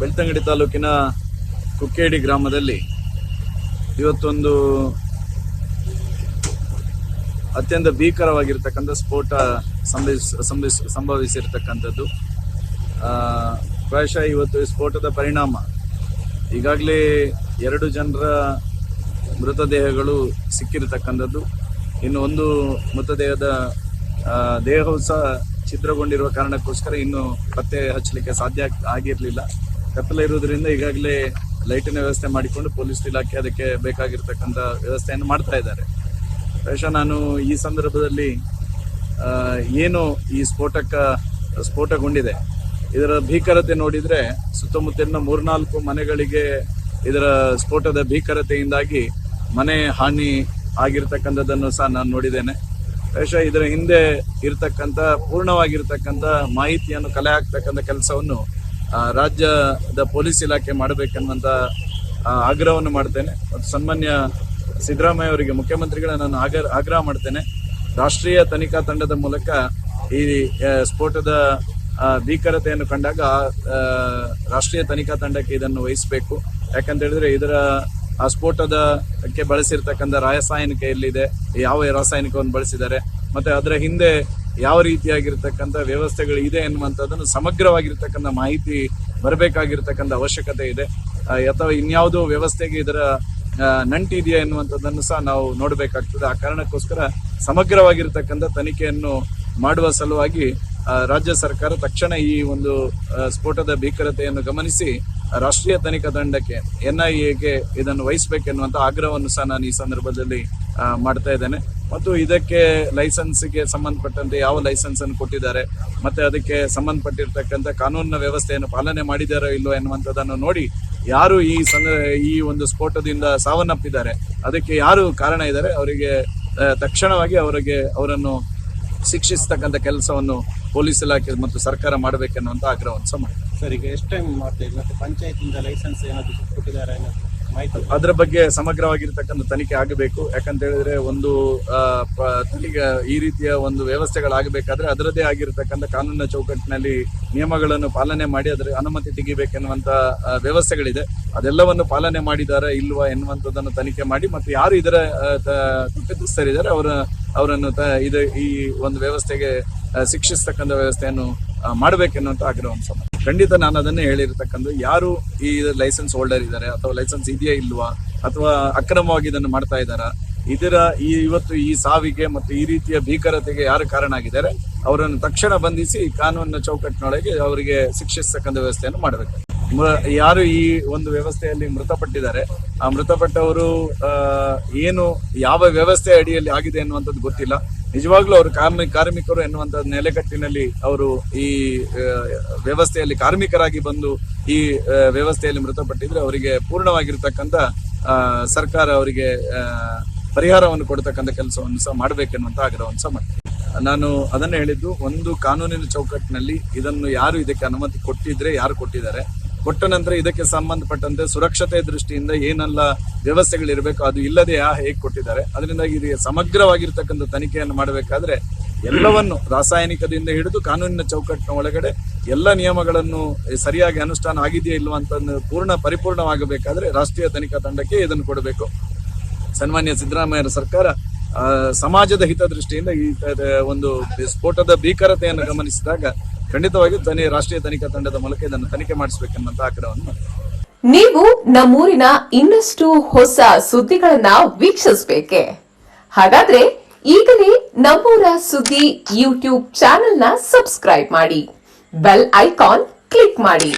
ಬೆಳ್ತಂಗಡಿ ತಾಲೂಕಿನ ಕುಕ್ಕೇಡಿ ಗ್ರಾಮದಲ್ಲಿ ಇವತ್ತೊಂದು ಅತ್ಯಂತ ಭೀಕರವಾಗಿರ್ತಕ್ಕಂಥ ಸ್ಫೋಟ ಸಂಭವಿಸ್ ಸಂಭವಿಸ್, ಸಂಭವಿಸಿರ್ತಕ್ಕಂಥದ್ದು. ಪ್ರಾಯಶಃ ಇವತ್ತು ಸ್ಫೋಟದ ಪರಿಣಾಮ. ಈಗಾಗಲೇ ಎರಡು ಜನರ ಮೃತದೇಹಗಳು ಸಿಕ್ಕಿರತಕ್ಕಂಥದ್ದು. ಇನ್ನು ಒಂದು ಮೃತದೇಹದ ದೇಹವು ಸಹ ಛಿದ್ರಗೊಂಡಿರುವ ಕಾರಣಕ್ಕೋಸ್ಕರ ಇನ್ನು ಪತ್ತೆ ಹಚ್ಚಲಿಕ್ಕೆ ಸಾಧ್ಯ ಆಗಿರ್ಲಿಲ್ಲ. ಕತ್ತಲೆ ಇರುವುದರಿಂದ ಈಗಾಗಲೇ ಲೈಟಿನ ವ್ಯವಸ್ಥೆ ಮಾಡಿಕೊಂಡು ಪೊಲೀಸ್ ಇಲಾಖೆ ಅದಕ್ಕೆ ಬೇಕಾಗಿರ್ತಕ್ಕಂಥ ವ್ಯವಸ್ಥೆಯನ್ನು ಮಾಡ್ತಾ ಇದ್ದಾರೆ. ಬಹುಶಃ ನಾನು ಈ ಸಂದರ್ಭದಲ್ಲಿ ಏನು ಈ ಸ್ಫೋಟಕ, ಸ್ಫೋಟಗೊಂಡಿದೆ, ಇದರ ಭೀಕರತೆ ನೋಡಿದ್ರೆ ಸುತ್ತಮುತ್ತಲಿನ ಮೂರ್ನಾಲ್ಕು ಮನೆಗಳಿಗೆ ಇದರ ಸ್ಫೋಟದ ಭೀಕರತೆಯಿಂದಾಗಿ ಮನೆ ಹಾನಿ ಆಗಿರ್ತಕ್ಕಂಥದ್ದನ್ನು ಸಹ ನಾನು ನೋಡಿದ್ದೇನೆ. ಬಹುಶಃ ಇದರ ಹಿಂದೆ ಇರತಕ್ಕಂಥ, ಪೂರ್ಣವಾಗಿರ್ತಕ್ಕಂಥ ಮಾಹಿತಿಯನ್ನು ಕಲೆ ಹಾಕ್ತಕ್ಕಂಥ ಕೆಲಸವನ್ನು ರಾಜ್ಯದ ಪೊಲೀಸ್ ಇಲಾಖೆ ಮಾಡಬೇಕೆನ್ನುವಂತ ಆ, ಆಗ್ರಹವನ್ನು ಮಾಡ್ತೇನೆ. ಮತ್ತು ಸನ್ಮಾನ್ಯ ಸಿದ್ದರಾಮಯ್ಯ ಅವರಿಗೆ ಮುಖ್ಯಮಂತ್ರಿಗಳ ನಾನು ಆಗ್ರ ಆಗ್ರಹ ಮಾಡ್ತೇನೆ. ರಾಷ್ಟ್ರೀಯ ತನಿಖಾ ತಂಡದ ಮೂಲಕ ಈ ಸ್ಫೋಟದ ಭೀಕರತೆಯನ್ನು ಕಂಡಾಗ ರಾಷ್ಟ್ರೀಯ ತನಿಖಾ ತಂಡಕ್ಕೆ ಇದನ್ನು ವಹಿಸಬೇಕು. ಯಾಕಂತ ಹೇಳಿದ್ರೆ ಇದರ ಆ ಸ್ಫೋಟದಕ್ಕೆ ಬಳಸಿರ್ತಕ್ಕಂಥ ರಾಸಾಯನಿಕ ಎಲ್ಲಿದೆ ಯಾವ ರಾಸಾಯನಿಕವನ್ನು ಬಳಸಿದ್ದಾರೆ ಮತ್ತೆ ಅದರ ಹಿಂದೆ ಯಾವ ರೀತಿಯಾಗಿರ್ತಕ್ಕಂಥ ವ್ಯವಸ್ಥೆಗಳು ಇದೆ ಎನ್ನುವಂಥದ್ದನ್ನು ಸಮಗ್ರವಾಗಿರ್ತಕ್ಕಂಥ ಮಾಹಿತಿ ಬರಬೇಕಾಗಿರ್ತಕ್ಕಂಥ ಅವಶ್ಯಕತೆ ಇದೆ. ಅಥವಾ ಇನ್ಯಾವುದೋ ವ್ಯವಸ್ಥೆಗೆ ಇದರ ನಂಟಿದೆಯಾ ಎನ್ನುವಂಥದ್ದನ್ನು ಸಹ ನಾವು ನೋಡಬೇಕಾಗ್ತದೆ. ಆ ಕಾರಣಕ್ಕೋಸ್ಕರ ಸಮಗ್ರವಾಗಿರ್ತಕ್ಕಂಥ ತನಿಖೆಯನ್ನು ಮಾಡುವ ಸಲುವಾಗಿ ರಾಜ್ಯ ಸರ್ಕಾರ ತಕ್ಷಣ ಈ ಒಂದು ಸ್ಫೋಟದ ಭೀಕರತೆಯನ್ನು ಗಮನಿಸಿ ರಾಷ್ಟ್ರೀಯ ತನಿಖಾ ತಂಡಕ್ಕೆ, ಎನ್ಐಎಗೆ ಇದನ್ನು ವಹಿಸಬೇಕೆನ್ನುವಂತ ಆಗ್ರಹವನ್ನು ಸಹ ನಾನು ಈ ಸಂದರ್ಭದಲ್ಲಿ ಮಾಡ್ತಾ ಇದ್ದೇನೆ. ಮತ್ತು ಇದಕ್ಕೆ ಲೈಸೆನ್ಸ್ಗೆ ಸಂಬಂಧಪಟ್ಟಂತೆ ಯಾವ ಲೈಸೆನ್ಸ್ ಅನ್ನು ಕೊಟ್ಟಿದ್ದಾರೆ, ಮತ್ತೆ ಅದಕ್ಕೆ ಸಂಬಂಧಪಟ್ಟಿರ್ತಕ್ಕಂಥ ಕಾನೂನಿನ ವ್ಯವಸ್ಥೆಯನ್ನು ಪಾಲನೆ ಮಾಡಿದಾರೋ ಇಲ್ಲೋ ಎನ್ನುವಂಥದ್ದನ್ನು ನೋಡಿ, ಯಾರು ಈ ಸಂದ, ಈ ಒಂದು ಸ್ಫೋಟದಿಂದ ಸಾವನ್ನಪ್ಪಿದ್ದಾರೆ, ಅದಕ್ಕೆ ಯಾರು ಕಾರಣ ಇದ್ದಾರೆ, ಅವರಿಗೆ ತಕ್ಷಣವಾಗಿ ಅವರಿಗೆ ಅವರನ್ನು ಶಿಕ್ಷಿಸ್ತಕ್ಕಂಥ ಕೆಲಸವನ್ನು ಪೊಲೀಸ್ ಇಲಾಖೆ ಮತ್ತು ಸರ್ಕಾರ ಮಾಡಬೇಕೆನ್ನುವಂತ ಆಗ್ರಹವನ್ನು ಸಹ ಮಾಡಿದೆ. ಸರ್ ಈಗ ಎಷ್ಟು ಟೈಮ್ ಮಾಡ್ತೀವಿ ಮತ್ತೆ ಪಂಚಾಯತಿಂದ ಲೈಸೆನ್ಸ್ ಏನಾದರೂ ಕೊಟ್ಟಿದ್ದಾರೆ? ಏನೋ ಮಾಹಿತಿ ಅದರ ಬಗ್ಗೆ ಸಮಗ್ರವಾಗಿರ್ತಕ್ಕಂಥ ತನಿಖೆ ಆಗಬೇಕು. ಯಾಕಂತ ಹೇಳಿದ್ರೆ ಒಂದು ತನಿಖೆ ಈ ರೀತಿಯ ಒಂದು ವ್ಯವಸ್ಥೆಗಳಾಗಬೇಕಾದ್ರೆ ಅದರದೇ ಆಗಿರತಕ್ಕಂಥ ಕಾನೂನಿನ ಚೌಕಟ್ಟಿನಲ್ಲಿ ನಿಯಮಗಳನ್ನು ಪಾಲನೆ ಮಾಡಿ ಅದರ ಅನುಮತಿ ತೆಗಿಬೇಕೆನ್ನುವಂಥ ವ್ಯವಸ್ಥೆಗಳಿದೆ. ಅದೆಲ್ಲವನ್ನು ಪಾಲನೆ ಮಾಡಿದ್ದಾರೆ ಇಲ್ವಾ ಎನ್ನುವಂಥದ್ದನ್ನು ತನಿಖೆ ಮಾಡಿ ಮತ್ತು ಯಾರು ಇದರ ಕುಟುಂಬಸ್ಥರಿದ್ದಾರೆ ತಪ್ಪಿತಸ್ಥರಿದ್ದಾರೆ ಅವರ ಅವರನ್ನು ಇದು ಈ ಒಂದು ವ್ಯವಸ್ಥೆಗೆ ಶಿಕ್ಷಿಸ್ತಕ್ಕಂಥ ವ್ಯವಸ್ಥೆಯನ್ನು ಮಾಡಬೇಕೆನ್ನುವಂತ ಆಗ್ರಹವನ್ನು ಒಂದು. ಖಂಡಿತ ನಾನು ಅದನ್ನೇ ಹೇಳಿರ್ತಕ್ಕಂಥ ಯಾರು ಈ ಲೈಸೆನ್ಸ್ ಹೋಲ್ಡರ್ ಇದ್ದಾರೆ, ಅಥವಾ ಲೈಸೆನ್ಸ್ ಇದೆಯಾ ಇಲ್ವಾ, ಅಥವಾ ಅಕ್ರಮವಾಗಿ ಇದನ್ನು ಮಾಡ್ತಾ ಇದ್ದಾರಾ, ಇದರ ಈ ಇವತ್ತು ಈ ಸಾವಿಗೆ ಮತ್ತು ಈ ರೀತಿಯ ಭೀಕರತೆಗೆ ಯಾರು ಕಾರಣ ಆಗಿದ್ದಾರೆ, ಅವರನ್ನು ತಕ್ಷಣ ಬಂಧಿಸಿ ಕಾನೂನಿನ ಚೌಕಟ್ಟಿನೊಳಗೆ ಅವರಿಗೆ ಶಿಕ್ಷಿಸ್ತಕ್ಕಂಥ ವ್ಯವಸ್ಥೆಯನ್ನು ಮಾಡಬೇಕು ಯಾರು ಈ ಒಂದು ವ್ಯವಸ್ಥೆಯಲ್ಲಿ ಮೃತಪಟ್ಟಿದ್ದಾರೆ, ಆ ಮೃತಪಟ್ಟವರು ಏನು ಯಾವ ವ್ಯವಸ್ಥೆ ಅಡಿಯಲ್ಲಿ ಆಗಿದೆ ಎನ್ನುವಂಥದ್ದು ಗೊತ್ತಿಲ್ಲ. ನಿಜವಾಗ್ಲೂ ಅವರು ಕಾರ್ಮಿ, ಕಾರ್ಮಿಕರು ಎನ್ನುವಂಥ ನೆಲೆಗಟ್ಟಿನಲ್ಲಿ ಅವರು ಈ ವ್ಯವಸ್ಥೆಯಲ್ಲಿ ಕಾರ್ಮಿಕರಾಗಿ ಬಂದು ಈ ವ್ಯವಸ್ಥೆಯಲ್ಲಿ ಮೃತಪಟ್ಟಿದ್ರೆ ಅವರಿಗೆ ಪೂರ್ಣವಾಗಿರ್ತಕ್ಕಂಥ ಸರ್ಕಾರ ಅವರಿಗೆ ಪರಿಹಾರವನ್ನು ಕೊಡ್ತಕ್ಕಂಥ ಕೆಲಸವನ್ನು ಸಹ ಮಾಡಬೇಕೆನ್ನುವಂಥ ಆಗ್ರಹವನ್ನು ಸಹ ಮಾಡ್ತೀನಿ. ನಾನು ಅದನ್ನು ಹೇಳಿದ್ದು, ಒಂದು ಕಾನೂನಿನ ಚೌಕಟ್ಟಿನಲ್ಲಿ ಇದನ್ನು ಯಾರು ಇದಕ್ಕೆ ಅನುಮತಿ ಕೊಟ್ಟಿದ್ರೆ, ಯಾರು ಕೊಟ್ಟಿದ್ದಾರೆ ಕೊಟ್ಟ ನಂತರ ಇದಕ್ಕೆ ಸಂಬಂಧಪಟ್ಟಂತೆ ಸುರಕ್ಷತೆ ದೃಷ್ಟಿಯಿಂದ ಏನೆಲ್ಲ ವ್ಯವಸ್ಥೆಗಳಿರಬೇಕು ಅದು ಇಲ್ಲದೆ ಆ ಹೇಗೆ ಕೊಟ್ಟಿದ್ದಾರೆ. ಅದರಿಂದ ಇದು ಸಮಗ್ರವಾಗಿರ್ತಕ್ಕಂಥ ತನಿಖೆಯನ್ನು ಮಾಡಬೇಕಾದ್ರೆ ಎಲ್ಲವನ್ನು ರಾಸಾಯನಿಕದಿಂದ ಹಿಡಿದು ಕಾನೂನಿನ ಚೌಕಟ್ಟಿನ ಒಳಗಡೆ ಎಲ್ಲ ನಿಯಮಗಳನ್ನು ಸರಿಯಾಗಿ ಅನುಷ್ಠಾನ ಆಗಿದೆಯಾ ಇಲ್ವಾ ಅಂತ ಪೂರ್ಣ ಪರಿಪೂರ್ಣವಾಗಬೇಕಾದ್ರೆ ರಾಷ್ಟ್ರೀಯ ತನಿಖಾ ತಂಡಕ್ಕೆ ಇದನ್ನು ಕೊಡಬೇಕು. ಸನ್ಮಾನ್ಯ ಸಿದ್ದರಾಮಯ್ಯರ ಸರ್ಕಾರ ಸಮಾಜದ ಹಿತದೃಷ್ಟಿಯಿಂದ ಈ ಒಂದು ಸ್ಫೋಟದ ಭೀಕರತೆಯನ್ನು ಗಮನಿಸಿದಾಗ ಖಂಡಿತವಾಗಿಯೂ ತನಿ, ರಾಷ್ಟ್ರೀಯ ತನಿಖಾ ತಂಡದ ಮೂಲಕ ಇದನ್ನು ತನಿಖೆ ಮಾಡಿಸಬೇಕೆನ್ನುವಂತ ಆಗ್ರಹವನ್ನು. ನೀವು ನಮ್ಮೂರಿನ ಇನ್ನಷ್ಟು ಹೊಸ ಸುದ್ದಿಗಳನ್ನ ವೀಕ್ಷಿಸಬೇಕೆ ಹಾಗಾದ್ರೆ ಈಗಲೇ ನಮ್ಮೂರ ಸುದ್ದಿ ಯೂಟ್ಯೂಬ್ ಚಾನೆಲ್ನ ಸಬ್ಸ್ಕ್ರೈಬ್ ಮಾಡಿ, ಬೆಲ್ ಐಕಾನ್ ಕ್ಲಿಕ್ ಮಾಡಿ